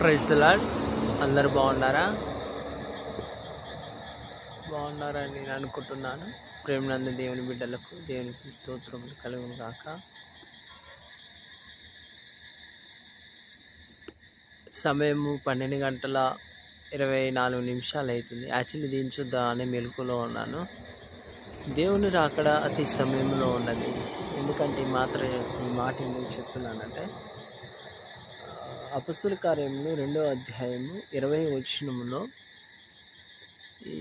Praise అందరు బాగున్నారా? బాగున్నారని నేను అనుకుంటున్నాను. ప్రేమనంద దేవుని బిడ్డలకు దేవునికి స్తోత్రములు కలుగును కాక సమయము పన్నెండు గంటల ఇరవై నాలుగు నిమిషాలు అవుతుంది. యాక్చువల్లీ దీని చూద్దాం అనే మెలకులో ఉన్నాను. దేవుని రాకడ అతి సమయంలో ఉన్నది. ఎందుకంటే ఈ మాత్ర ఈ మాట ఎందుకు చెప్తున్నానంటే అపస్తుల కార్యములు రెండో అధ్యాయము ఇరవై వచనములో ఈ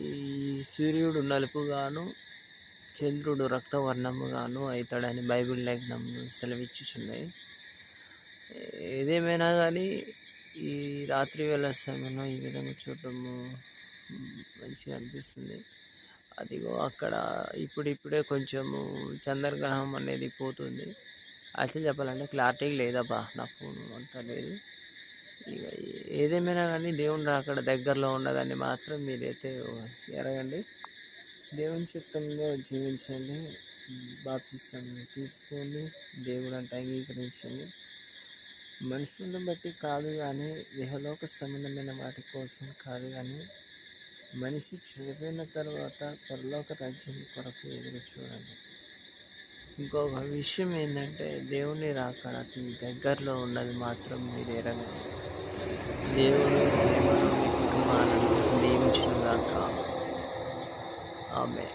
సూర్యుడు నలుపుగాను చంద్రుడు రక్తవర్ణముగాను అవుతాడని బైబిల్ లేఖనము సెలవిచ్చుచున్నాయి. ఏదేమైనా కానీ ఈ రాత్రి వేళ సమయంలో ఈ విధంగా చూడటము మంచిగా అనిపిస్తుంది. అదిగో అక్కడ ఇప్పుడిప్పుడే కొంచెము చంద్రగ్రహం అనేది పోతుంది. అసలు చెప్పాలంటే క్లారిటీ లేదబ్బా నా ఫోన్ అంతా లేదు. ఇక ఏదేమైనా కానీ దేవుని అక్కడ దగ్గరలో ఉన్నదాన్ని మాత్రం మీరైతే ఎరగండి. దేవుని చిత్తంలో జీవించండి. బాప్తిసం తీసుకోండి. దేవుడు అంటే అంగీకరించండి. మనుషులను బట్టి కాదు కానీ ఇహలోక సంబంధమైన వాటి కోసం కాదు కానీ మనిషి చనిపోయిన తర్వాత పరలోక రాజ్యం కొరకు ఎదురు చూడండి. ఇంకొక విషయం ఏంటంటే దేవుని రాక అతి దగ్గరలో ఉన్నది మాత్రం మీరు ఎరగండి. దేవుడు మిమ్మల్ని మీ కుటుంబాలను దీవించుగాక ఆమె